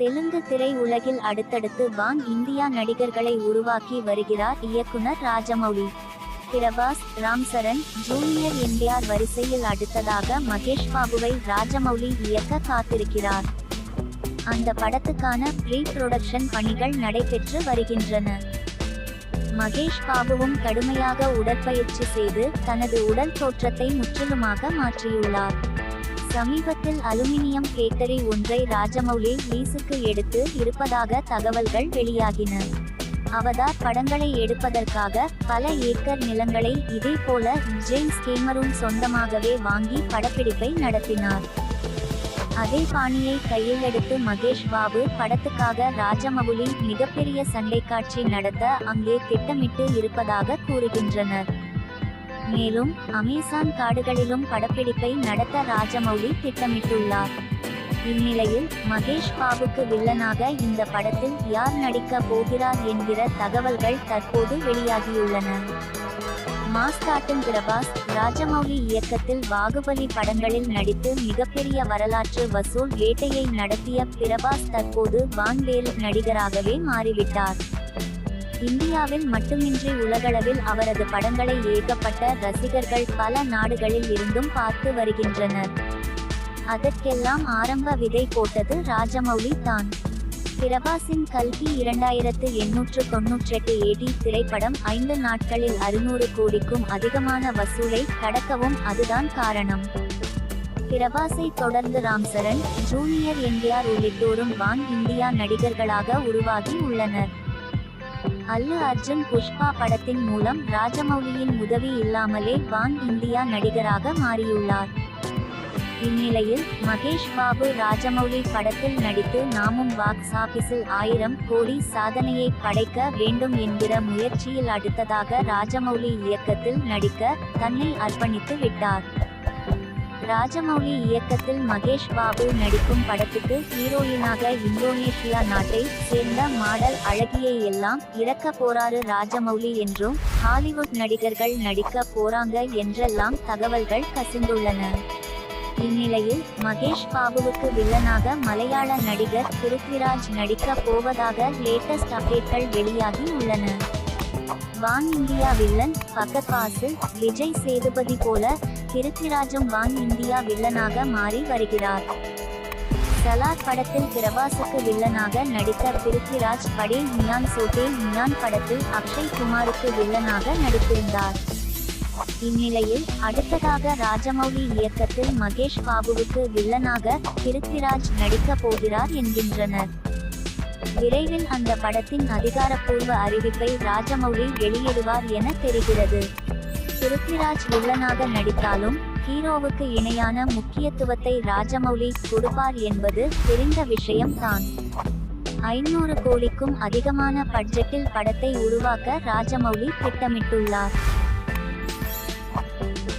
தெலுங்கு திரை உலகில் அடுத்தடுத்து வான் இந்தியா நடிகர்களை உருவாக்கி வருகிறார் இயக்குனர் ராஜமௌலி. பிரபாஸ் ராம்சரண் ஜூனியர் என்டிஆர் வரிசையில் அடுத்ததாக மகேஷ் பாபுவை ராஜமௌலி இயக்க காத்திருக்கிறார். அந்த படத்துக்கான ப்ரீ ப்ரொடக்ஷன் பணிகள் நடைபெற்று வருகின்றன. மகேஷ் பாபுவும் கடுமையாக உடற்பயிற்சி செய்து தனது உடல் தோற்றத்தை முற்றிலுமாக மாற்றியுள்ளார். சமீபத்தில் அலுமினியம் கேட்டரி ஒன்றை ராஜமௌலி லீஸுக்கு எடுத்து இருப்பதாக தகவல்கள் வெளியாகின. அவதார் படங்களை எடுப்பதற்காக பல ஏக்கர் நிலங்களை இதேபோல ஜேம்ஸ் கேமரூன் சொந்தமாகவே வாங்கி படப்பிடிப்பை நடத்தினார். அதே பாணியை கையில் எடுத்து மகேஷ் பாபு படத்துக்காக ராஜமவுலி மிகப்பெரிய சண்டை காட்சி நடத்த அங்கே திட்டமிட்டு இருப்பதாக கூறுகின்றனர். மேலும் அமேசான் காடுகளிலும் படப்பிடிப்பை நடத்த ராஜமௌலி திட்டமிட்டுள்ளார். இந்நிலையில் மகேஷ் பாபுக்கு வில்லனாக இந்த படத்தில் யார் நடிக்க போகிறார் என்கிற தகவல்கள் தற்போது வெளியாகியுள்ளன. மாஸ்காட்டும் பிரபாஸ் ராஜமௌலி இயக்கத்தில் பாகுபலி படங்களில் நடித்து மிகப்பெரிய வரலாற்று வசூல் வேட்டையை நடத்திய பிரபாஸ் தற்போது வான்வேல் நடிகராகவே மாறிவிட்டார். இந்தியாவில் மட்டுமின்றி உலகளவில் அவரது படங்களை ஏகப்பட்ட ரசிகர்கள் பல நாடுகளில் இருந்தும் பார்த்து வருகின்றனர். அதற்கெல்லாம் ஆரம்ப விதை போட்டது ராஜமௌலி தான். பிரபாசின் கல்கி இரண்டாயிரத்து எண்ணூற்று தொன்னூற்றெட்டு ஏடி திரைப்படம் ஐந்து நாட்களில் அறுநூறு கோடிக்கும் அதிகமான வசூலை கடக்கவும் அதுதான் காரணம். பிரபாஸை தொடர்ந்து ராம்சரன் ஜூனியர் என்டிஆர் உள்ளிட்டோரும் வான் இந்தியா நடிகர்களாக உருவாகி உள்ளனர். அல்லு அர்ஜுன் புஷ்பா படத்தின் மூலம் ராஜமௌலியின் உதவி இல்லாமலே வான் இந்தியா நடிகராக மாறியுள்ளார். இந்நிலையில் மகேஷ் பாபு ராஜமௌலி படத்தில் நடித்து நாமும் பாக்ஸ் ஆபீஸில் ஆயிரம் கோடி சாதனையை படைக்க வேண்டும் என்கிற முயற்சியில் அடுத்ததாக ராஜமௌலி இயக்கத்தில் நடிக்க தன்னை அர்ப்பணித்து விட்டார். ராஜமௌலி இயக்கத்தில் மகேஷ் பாபு நடிக்கும் படத்துக்கு ஹீரோயினாக இந்தோனேஷியா நாட்டை சேர்ந்த மாடல் அழகியை எல்லாம் இறக்க போறாரு ராஜமௌலி என்றும் ஹாலிவுட் நடிகர்கள் நடிக்க போறாங்க என்றெல்லாம் தகவல்கள் கசிந்துள்ளன. இந்நிலையில் மகேஷ் பாபுவுக்கு வில்லனாக மலையாள நடிகர் பிருத்விராஜ் நடிக்க போவதாக லேட்டஸ்ட் அப்டேட்கள் வெளியாகி உள்ளன. வான் இந்தியா வில்லன் பக்கத்வாசு விஜய் சேதுபதி போல பிருத்விராஜும் வான் இந்தியா வில்லனாக மாறி வருகிறார். சலார் படத்தில் பிரபாசுக்கு வில்லனாக நடித்த பிருத்விராஜ் படேல் மியான் சோட்டே மியான் படத்தில் அக்ஷய் குமாருக்கு வில்லனாக நடித்திருந்தார். இந்நிலையில் அடுத்ததாக ராஜமௌலி இயக்கத்தில் மகேஷ் பாபுவுக்கு வில்லனாக கிருத்திராஜ் நடிக்க போகிறார் என்கின்றனர். விரைவில் அந்த படத்தின் அதிகாரப்பூர்வ அறிவிப்பை ராஜமௌலி வெளியிடுவார் என தெரிகிறது. பிருத்விராஜ் வில்லனாக நடித்தாலும் ஹீரோவுக்கு இணையான முக்கியத்துவத்தை ராஜமௌலி கொடுப்பார் என்பது தெரிந்த விஷயம்தான் ஐநூறு கோடிக்கும் அதிகமான பட்ஜெட்டில் படத்தை உருவாக்க ராஜமௌலி திட்டமிட்டுள்ளார். Thank you.